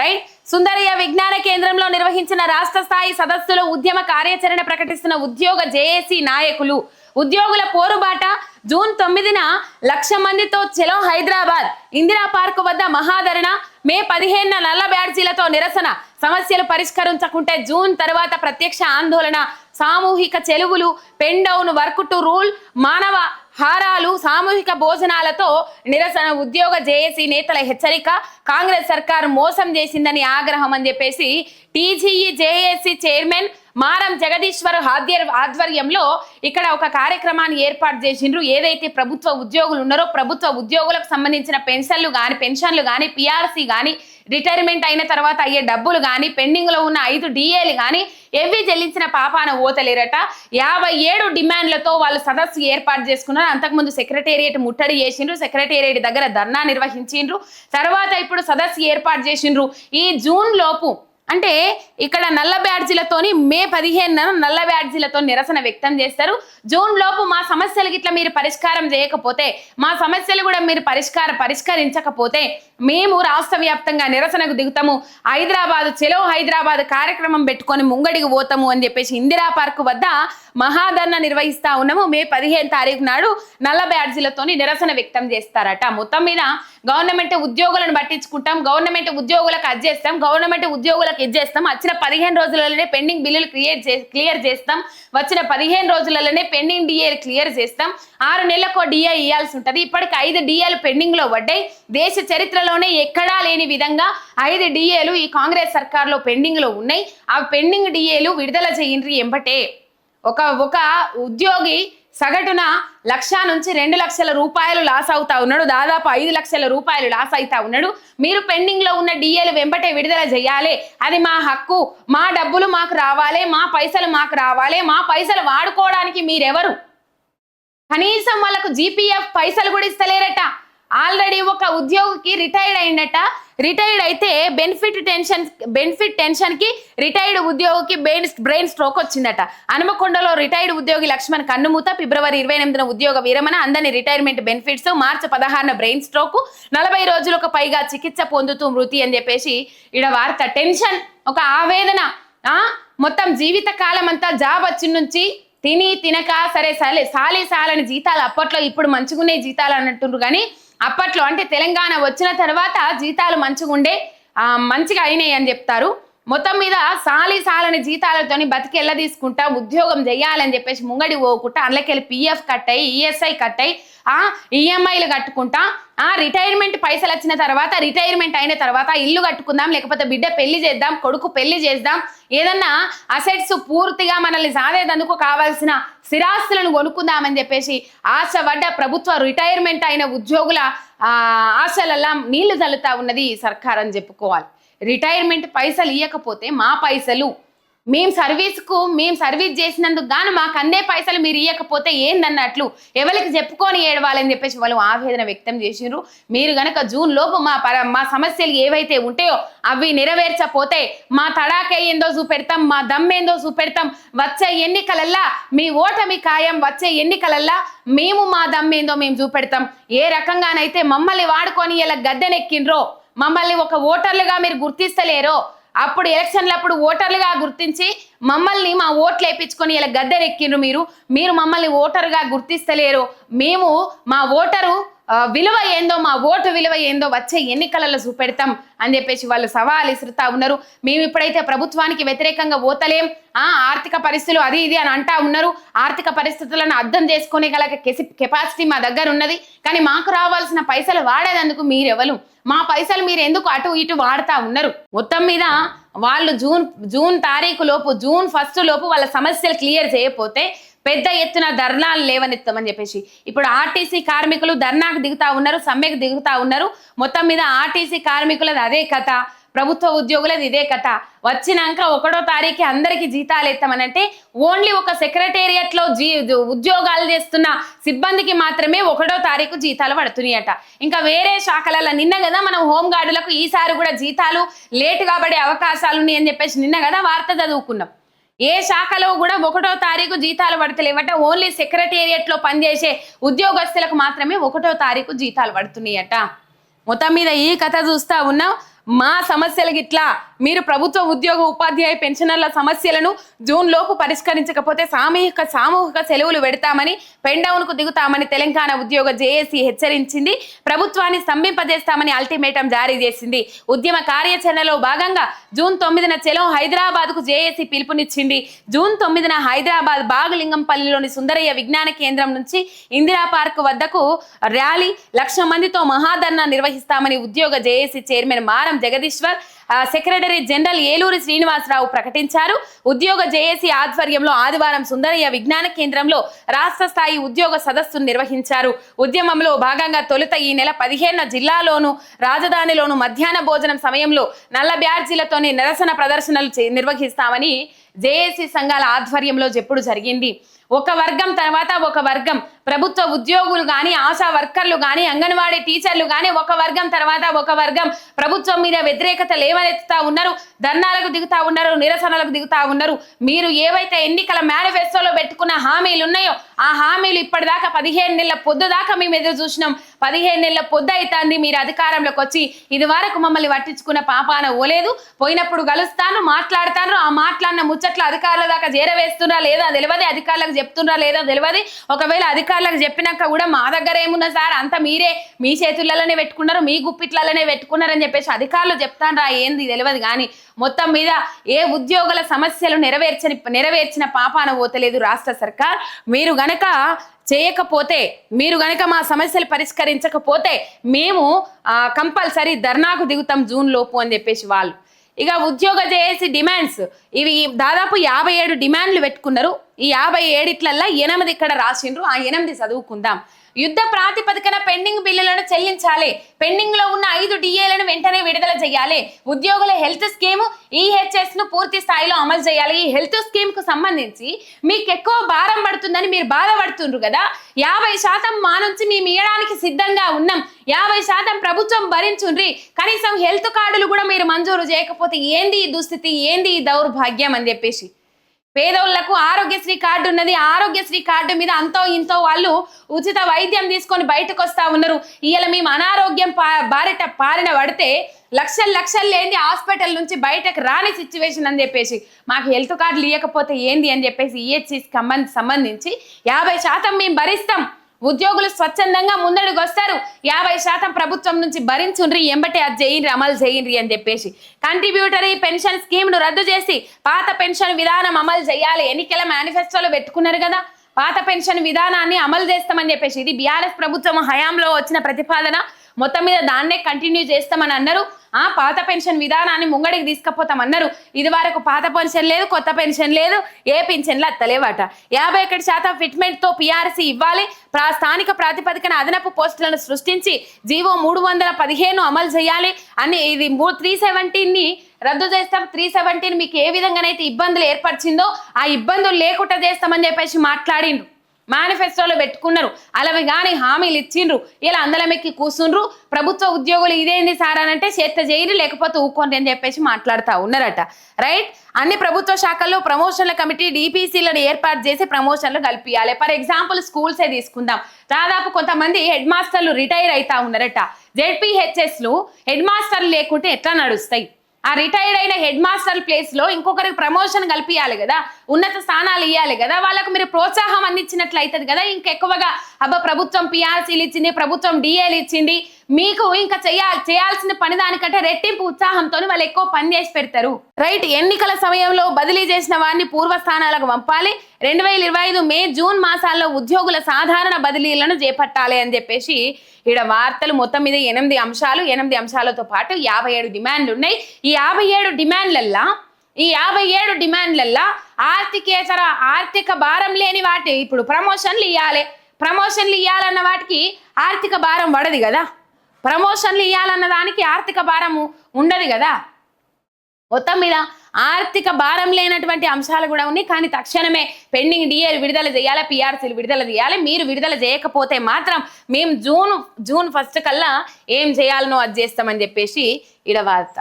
Right Sundarayya విజ్ఞాన కేంద్రంలో నిర్వహించిన రాష్ట్ర స్థాయి సదస్సులో ఉద్యమ కార్యాచరణ ప్రకటిస్తున్న ఉద్యోగ జేఏసీ నాయకులు. ఉద్యోగుల పోరుబాట జూన్ తొమ్మిదిన లక్ష మందితో చెలో హైదరాబాద్ ఇందిరా పార్క్ వద్ద మహాధరణ మే పదిహేనున నల్ల బ్యాడ్జీలతో నిరసన సమస్యలు పరిష్కరించకుంటే జూన్ తర్వాత ప్రత్యక్ష ఆందోళన సామూహిక చెలువులు pen down work to rule మానవ హారాలు సామూహిక భోజనాలతో నిరసన ఉద్యోగ జేఏసీ నేతల హెచ్చరిక కాంగ్రెస్ సర్కార్ మోసం చేసిందని ఆగ్రహం అని చెప్పేసి TGE JAC chairman Maram Jagadishwar ఆధ్యర్ ఆధ్వర్యంలో ఇక్కడ ఒక కార్యక్రమాన్ని ఏర్పాటు చేసిండ్రు. ఏదైతే ప్రభుత్వ ఉద్యోగులు ఉన్నారో ప్రభుత్వ ఉద్యోగులకు సంబంధించిన పెన్షన్లు కానీ పెన్షన్లు కానీ పిఆర్సీ కానీ రిటైర్మెంట్ అయిన తర్వాత అయ్యే డబ్బులు కానీ పెండింగ్లో ఉన్న ఐదు డిఏలు కానీ ఎవి చెల్లించిన పాపాన ఓతలేరట. యాభై ఏడు డిమాండ్లతో వాళ్ళు సదస్సు ఏర్పాటు చేసుకున్నారు. అంతకుముందు సెక్రటేరియట్ ముట్టడి చేసిండ్రు. సెక్రటేరియట్ దగ్గర ధర్నా నిర్వహించిండ్రు. తర్వాత ఇప్పుడు సదస్సు ఏర్పాటు చేసిండ్రు. ఈ జూన్ లోపు అంటే ఇక్కడ నల్ల బ్యాడ్జీలతోని మే పదిహేను నల్ల బ్యాడ్జీలతో నిరసన వ్యక్తం చేస్తారు. జూన్ లోపు మా సమస్యలకి ఇట్లా మీరు పరిష్కారం చేయకపోతే మా సమస్యలు కూడా మీరు పరిష్కార పరిష్కరించకపోతే మేము రాష్ట్ర వ్యాప్తంగా నిరసనకు దిగుతాము. హైదరాబాద్ చెలో హైదరాబాద్ కార్యక్రమం పెట్టుకొని ముంగడికి పోతాము అని చెప్పేసి ఇందిరా పార్క్ వద్ద మహాధర్ణ నిర్వహిస్తా ఉన్నాము. మే పదిహేను తారీఖు నాడు నల్ల బ్యాడ్జీలతోని నిరసన వ్యక్తం చేస్తారట. మొత్తం మీద గవర్నమెంట్ ఉద్యోగులను పట్టించుకుంటాం గవర్నమెంట్ ఉద్యోగులకు అది చేస్తాం గవర్నమెంట్ ఉద్యోగులకు ఇది చేస్తాం. వచ్చిన పదిహేను రోజులలోనే పెండింగ్ బిల్లులు క్లియర్ చే క్లియర్ చేస్తాం. వచ్చిన పదిహేను రోజులలోనే పెండింగ్ డిఏలు క్లియర్ చేస్తాం. ఆరు నెలలకు డిఏ ఇవ్వాల్సి ఉంటుంది. ఇప్పటికి ఐదు డిఏలు పెండింగ్లో పడ్డాయి. దేశ చరిత్రలోనే ఎక్కడా లేని విధంగా ఐదు డిఏలు ఈ కాంగ్రెస్ సర్కార్లో పెండింగ్లో ఉన్నాయి. ఆ పెండింగ్ డిఏలు విడుదల చేయండి ఎంబటే. ఒక ఒక ఉద్యోగి సగటున లక్ష నుంచి రెండు లక్షల రూపాయలు లాస్ అవుతా ఉన్నాడు. దాదాపు ఐదు లక్షల రూపాయలు లాస్ అవుతా ఉన్నాడు. మీరు పెండింగ్లో ఉన్న డిఏలు వెంబటే విడుదల చేయాలి. అది మా హక్కు. మా డబ్బులు మాకు రావాలి మా పైసలు మాకు రావాలి మా పైసలు వాడుకోవడానికి మీరెవరు? కనీసం వాళ్ళకు జీపీఎఫ్ పైసలు కూడా ఇస్తలేరట. ఆల్రెడీ ఒక ఉద్యోగికి రిటైర్డ్ అయిందట రిటైర్డ్ అయితే బెనిఫిట్ టెన్షన్ బెనిఫిట్ టెన్షన్కి రిటైర్డ్ ఉద్యోగికి బ్రెయిన్ బ్రెయిన్ స్ట్రోక్ వచ్చిందట. హనుమకొండలో రిటైర్డ్ ఉద్యోగి లక్ష్మణ్ కన్నుమూత ఫిబ్రవరి ఇరవై ఎనిమిదిన ఉద్యోగ విరమణ అందని రిటైర్మెంట్ బెనిఫిట్స్ మార్చి పదహారున బ్రెయిన్ స్ట్రోక్ నలభై రోజులకు పైగా చికిత్స పొందుతూ మృతి అని చెప్పేసి ఇడ వార్త. టెన్షన్ ఒక ఆవేదన ఆ? మొత్తం జీవిత కాలం అంతా జాబ్ వచ్చి నుంచి తిని తినక సరే సరే సాలి సాలని జీతాలు అప్పట్లో ఇప్పుడు మంచిగునే జీతాలు అన్నట్టుండ్రు కానీ అప్పట్లో అంటే తెలంగాణ వచ్చిన తర్వాత జీతాలు మంచిగుండే ఉండే మంచిగా అయినాయి అని చెప్తారు. మొత్తం మీద సాలి సాలని జీతాలతోని బతికెళ్ళ తీసుకుంటా ఉద్యోగం చేయాలని చెప్పేసి ముంగడి పోకుండా అందులోకెళ్ళి పిఎఫ్ కట్ అయ్యి ఈఎస్ఐ కట్ అయ్యి ఆ ఈఎంఐలు కట్టుకుంటా ఆ రిటైర్మెంట్ పైసలు వచ్చిన తర్వాత రిటైర్మెంట్ అయిన తర్వాత ఇల్లు కట్టుకుందాం లేకపోతే బిడ్డ పెళ్ళి చేద్దాం కొడుకు పెళ్ళి చేద్దాం ఏదన్నా అసెట్స్ పూర్తిగా మనల్ని సాధేదందుకు కావాల్సిన స్థిరాస్తులను కొనుక్కుందామని చెప్పేసి ఆశపడ్డ ప్రభుత్వ రిటైర్మెంట్ అయిన ఉద్యోగుల ఆశలల్లా నీళ్ళు చల్లుతా ఉన్నది ఈ సర్కార్ అని చెప్పుకోవాలి. రిటైర్మెంట్ పైసలు ఇవ్వకపోతే మా పైసలు. మేము సర్వీస్కు మేము సర్వీస్ చేసినందుకు గాను మాకు అందే పైసలు మీరు ఇవ్వకపోతే ఏందన్నట్లు ఎవరికి చెప్పుకొని ఏడవాలని చెప్పేసి వాళ్ళు ఆవేదన వ్యక్తం చేసిండ్రు మీరు గనక జూన్ లోపు మా పర మా సమస్యలు ఏవైతే ఉంటాయో అవి నెరవేర్చపోతే మా తడాకే ఏందో చూపెడతాం మా దమ్మేందో చూపెడతాం. వచ్చే ఎన్నికలల్లా మీ ఓటమి ఖాయం వచ్చే ఎన్నికలల్లా మేము మా దమ్మేందో మేము చూపెడతాం. ఏ రకంగానైతే మమ్మల్ని వాడుకొని ఇలా గద్దెనెక్కిండ్రో మమ్మల్ని ఒక ఓటర్లుగా మీరు గుర్తిస్తలేరో అప్పుడు ఎలక్షన్లప్పుడు ఓటర్లుగా గుర్తించి మమ్మల్ని మా ఓట్లు వేయించుకొని ఇలా గద్దెరెక్కిండ్రు మీరు. మీరు మమ్మల్ని ఓటరుగా గుర్తిస్తలేరు మేము మా ఓటరు విలువ ఏందో మా ఓటు విలువ ఏందో వచ్చే ఎన్నికలలో చూపెడతాం అని చెప్పేసి వాళ్ళు సవాల్ ఇసురుతా ఉన్నారు. మేము ఇప్పుడైతే ప్రభుత్వానికి వ్యతిరేకంగా ఓతలేం ఆ ఆర్థిక పరిస్థితులు అది ఇది అని అంటా ఉన్నారు. ఆర్థిక పరిస్థితులను అర్థం చేసుకునే గల కెపాసిటీ మా దగ్గర ఉన్నది. కానీ మాకు రావాల్సిన పైసలు వాడేదందుకు మీరెవరు మా పైసలు మీరు ఎందుకు అటు ఇటు వాడుతా ఉన్నారు? మొత్తం మీద వాళ్ళు జూన్ జూన్ తారీఖు లోపు జూన్ ఫస్ట్ లోపు వాళ్ళ సమస్యలు క్లియర్ చేయకపోతే పెద్ద ఎత్తున ధర్నాలు లేవనెత్తామని చెప్పేసి. ఇప్పుడు ఆర్టీసీ కార్మికులు ధర్నాకు దిగుతా ఉన్నారు సమ్మెకు దిగుతా ఉన్నారు. మొత్తం మీద ఆర్టీసీ కార్మికులది అదే కథ ప్రభుత్వ ఉద్యోగులది ఇదే కథ. వచ్చినాక ఒకటో తారీఖు అందరికి జీతాలు ఎత్తామనంటే ఓన్లీ ఒక సెక్రటేరియట్లో జీ ఉద్యోగాలు చేస్తున్న సిబ్బందికి మాత్రమే ఒకటో తారీఖు జీతాలు పడుతున్నాయట. ఇంకా వేరే శాఖలలో నిన్న కదా మనం హోంగార్డులకు ఈసారి కూడా జీతాలు లేటుగా పడే అవకాశాలు ఉన్నాయి అని చెప్పేసి నిన్న కదా వార్త చదువుకున్నాం. ఏ శాఖలో కూడా ఒకటో తారీఖు జీతాలు పడతలేవట ఓన్లీ సెక్రటేరియట్లో పనిచేసే ఉద్యోగస్తులకు మాత్రమే ఒకటో తారీఖు జీతాలు పడుతున్నాయట. మొత్తం మీద ఈ కథ చూస్తా ఉన్నాం. మా సమస్యలకి ఇట్లా మీరు ప్రభుత్వ ఉద్యోగ ఉపాధ్యాయ పెన్షనర్ల సమస్యలను జూన్ లోపు పరిష్కరించకపోతే సామూహిక సామూహిక సెలవులు పెడతామని పెండౌన్కు దిగుతామని తెలంగాణ ఉద్యోగ జేఏసీ హెచ్చరించింది. ప్రభుత్వాన్ని స్తంభింపజేస్తామని అల్టిమేటం జారీ చేసింది. ఉద్యమ కార్యాచరణలో భాగంగా జూన్ తొమ్మిదిన చెలో హైదరాబాద్కు జేఏసీ పిలుపునిచ్చింది. జూన్ తొమ్మిదిన హైదరాబాద్ బాగలింగంపల్లిలోని సుందరయ్య విజ్ఞాన కేంద్రం నుంచి ఇందిరా పార్క్ వద్దకు ర్యాలీ లక్ష మందితో మహాధర్నా నిర్వహిస్తామని ఉద్యోగ JAC chairman Maram Jagadishwar secretary general Eluri Srinivasarao ప్రకటించారు. ఉద్యోగ జేఏసీ ఆధ్వర్యంలో ఆదివారం సుందరయ్య విజ్ఞాన కేంద్రంలో రాష్ట్ర స్థాయి ఉద్యోగ సదస్సును నిర్వహించారు. ఉద్యమంలో భాగంగా తొలుత ఈ నెల పదిహేను జిల్లాలోను రాజధానిలోను మధ్యాహ్న భోజనం సమయంలో నల్ల బ్యార్జీలతోనే నిరసన ప్రదర్శనలు చే- నిర్వహిస్తామని జేఏసీ సంఘాల ఆధ్వర్యంలో చెప్పుడు జరిగింది. ఒక వర్గం తర్వాత ఒక వర్గం. ప్రభుత్వ ఉద్యోగులు కానీ ఆశా వర్కర్లు కానీ అంగన్వాడీ టీచర్లు కానీ ఒక వర్గం తర్వాత ఒక వర్గం. ప్రభుత్వం మీద వ్యతిరేకత లేవనెత్తుతా ఉన్నారు ధర్నాలకు దిగుతా ఉన్నారు నిరసనలకు దిగుతా ఉన్నారు. మీరు ఏవైతే ఎన్నికల మేనిఫెస్టోలో పెట్టుకున్న హామీలు ఉన్నాయో ఆ హామీలు ఇప్పటిదాకా పదిహేను నెలల పొద్దు దాకా మేము ఎదురు చూసినాం. పదిహేను నెలల పొద్దు అవుతుంది మీరు అధికారంలోకి వచ్చి ఇది వరకు మమ్మల్ని పట్టించుకున్న పాపాన ఓలేదు. పోయినప్పుడు కలుస్తాను మాట్లాడతాను ఆ మాట్లాడిన ముచ్చట్లు అధికారుల దాకా చేరవేస్తున్నా లేదా తెలియదు అధికారులకు చెప్తున్నా లేదా తెలియదు. ఒకవేళ అధికారులకు చెప్పినాక కూడా మా దగ్గర ఏమున్నా సార్ అంత మీరే మీ చేతులలోనే పెట్టుకున్నారు మీ గుప్పిట్లలోనే పెట్టుకున్నారని చెప్పేసి అధికారులు చెప్తాను రా ఏంది తెలియదు కానీ మొత్తం మీద ఏ ఉద్యోగుల సమస్యలు నెరవేర్చని నెరవేర్చిన పాపాన పోతలేదు రాష్ట్ర సర్కార్. మీరు గనక చేయకపోతే మీరు గనక మా సమస్యలు పరిష్కరించకపోతే మేము కంపల్సరీ ధర్నాకు దిగుతాం జూన్ లోపు అని చెప్పేసి వాళ్ళు. ఇక ఉద్యోగ చేసి డిమాండ్స్ ఇవి దాదాపు యాభై ఏడు డిమాండ్లు పెట్టుకున్నారు. ఈ యాభై ఏడిట్లల్లో ఎనిమిది ఇక్కడ రాసిండ్రు. ఆ ఎనిమిది చదువుకుందాం. యుద్ధ ప్రాతిపదికన పెండింగ్ బిల్లులను చెల్లించాలి. పెండింగ్లో ఉన్న ఐదు డిఏలను వెంటనే విడుదల చేయాలి. ఉద్యోగుల హెల్త్ స్కీమ్ ఈహెచ్ఎస్ను పూర్తి స్థాయిలో అమలు చేయాలి. ఈ హెల్త్ స్కీమ్కు సంబంధించి మీకు ఎక్కువ భారం పడుతుందని మీరు బాధపడుతుండ్రు కదా? యాభై శాతం మా నుంచి మేము ఇవ్వడానికి సిద్ధంగా ఉన్నాం. యాభై శాతం ప్రభుత్వం భరించుండ్రి. కనీసం హెల్త్ కార్డులు కూడా మీరు మంజూరు చేయకపోతే ఏంది ఈ దుస్థితి? ఏంది ఈ దౌర్భాగ్యం? అని చెప్పేసి పేదోళ్ళకు ఆరోగ్యశ్రీ కార్డు ఉన్నది. ఆరోగ్యశ్రీ కార్డు మీద అంతో ఇంతో వాళ్ళు ఉచిత వైద్యం తీసుకొని బయటకు వస్తా ఉన్నారు. ఇవాళ మేము అనారోగ్యం పా బారిట పారిన పడితే లక్షలు లక్షలు లేని హాస్పిటల్ నుంచి బయటకు రాని సిచ్యువేషన్ అని చెప్పేసి మాకు హెల్త్ కార్డులు ఇవ్వకపోతే ఏంది అని చెప్పేసి ఈహెచ్సి సంబంధించి యాభై శాతం మేము భరిస్తాం. ఉద్యోగులు స్వచ్ఛందంగా ముందడుగు వస్తారు యాభై శాతం ప్రభుత్వం నుంచి భరించుండ్రి ఎంబటే అది చేయండి అమలు చేయండి అని చెప్పేసి. కంట్రిబ్యూటరీ పెన్షన్ స్కీమ్ను రద్దు చేసి పాత పెన్షన్ విధానం అమలు చేయాలి. ఎన్నికల మేనిఫెస్టోలో పెట్టుకున్నారు కదా? పాత పెన్షన్ విధానాన్ని అమలు చేస్తామని చెప్పేసి. ఇది బీఆర్ఎస్ ప్రభుత్వం హయాంలో వచ్చిన ప్రతిపాదన. మొత్తం మీద దాన్నే కంటిన్యూ చేస్తామని అన్నారు. ఆ పాత పెన్షన్ విధానాన్ని ముంగడికి తీసుకుపోతామన్నారు. ఇది వరకు పాత పెన్షన్ లేదు కొత్త పెన్షన్ లేదు ఏ పెన్షన్లు అత్తలేవట. యాభై ఒకటి శాతం ఫిట్మెంట్తో పిఆర్సీ ఇవ్వాలి. ప్రా స్థానిక ప్రాతిపదికన అదనపు పోస్టులను సృష్టించి జీవో మూడు వందల పదిహేను అమలు చేయాలి. అని ఇది త్రీ సెవెంటీన్ని రద్దు చేస్తాం. త్రీ సెవెంటీన్ మీకు ఏ విధంగానైతే ఇబ్బందులు ఏర్పరిచిందో ఆ ఇబ్బందులు లేకుండా చేస్తామని చెప్పేసి మాట్లాడిండ్రు. మేనిఫెస్టోలో పెట్టుకున్నారు. అలావి కానీ హామీలు ఇచ్చిండ్రు. ఇలా అందలమెక్కి కూర్చుండ్రు ప్రభుత్వ ఉద్యోగులు ఇదేంది సార్ అని అంటే చేత చేయరు లేకపోతే ఊకోండి అని చెప్పేసి మాట్లాడుతూ ఉన్నారట. రైట్? అన్ని ప్రభుత్వ శాఖల్లో ప్రమోషన్ల కమిటీ డిపిసిలను ఏర్పాటు చేసి ప్రమోషన్లు కల్పించాలి ఫర్ ఎగ్జాంపుల్ స్కూల్సే తీసుకుందాం. దాదాపు కొంతమంది హెడ్ మాస్టర్లు రిటైర్ అవుతా ఉన్నారట. జెడ్పీహెచ్ఎస్లు హెడ్ మాస్టర్లు లేకుంటే ఎట్లా నడుస్తాయి? ఆ రిటైర్డ్ అయిన హెడ్ మాస్టర్ ప్లేస్లో ఇంకొకరికి ప్రమోషన్ కల్పించాలి కదా ఉన్నత స్థానాలు ఇవ్వాలి కదా వాళ్ళకు మీరు ప్రోత్సాహం అందించినట్లు అవుతుంది కదా ఇంకెక్కువగా అబ్బా ప్రభుత్వం పిఆర్సీలు ఇచ్చింది ప్రభుత్వం డిఏలు ఇచ్చింది మీకు ఇంకా చేయాలి చేయాల్సిన పని దానికంటే రెట్టింపు ఉత్సాహంతో వాళ్ళు ఎక్కువ పని చేసి పెడతారు. రైట్ ఎన్నికల సమయంలో బదిలీ చేసిన వారిని పూర్వ స్థానాలకు పంపాలి రెండు వేల ఇరవై ఐదు మే జూన్ మాసాల్లో ఉద్యోగుల సాధారణ బదిలీలను చేపట్టాలి అని చెప్పేసి ఈడ వార్తలు మొత్తం మీద ఎనిమిది అంశాలు ఎనిమిది అంశాలతో పాటు యాభై ఏడు డిమాండ్లు ఉన్నాయి. ఈ యాభై ఏడు డిమాండ్లల్లా ఈ యాభై ఏడు డిమాండ్లల్లా ఆర్థికేతర ఆర్థిక భారం లేని వాటి ఇప్పుడు ప్రమోషన్లు ఇవ్వాలి ప్రమోషన్లు ఇవ్వాలన్న వాటికి ఆర్థిక భారం పడదు కదా. ప్రమోషన్లు ఇవ్వాలన్న దానికి ఆర్థిక భారము ఉండదు కదా. మొత్తం మీద ఆర్థిక భారం లేనటువంటి అంశాలు కూడా ఉన్నాయి. కానీ తక్షణమే పెండింగ్ డిఏలు విడుదల చేయాలి పిఆర్సీలు విడుదల చేయాలి. మీరు విడుదల చేయకపోతే మాత్రం మేము జూన్ జూన్ ఫస్ట్ కల్లా ఏం చేయాలనో అది చేస్తామని చెప్పేసి ఇడ వార్త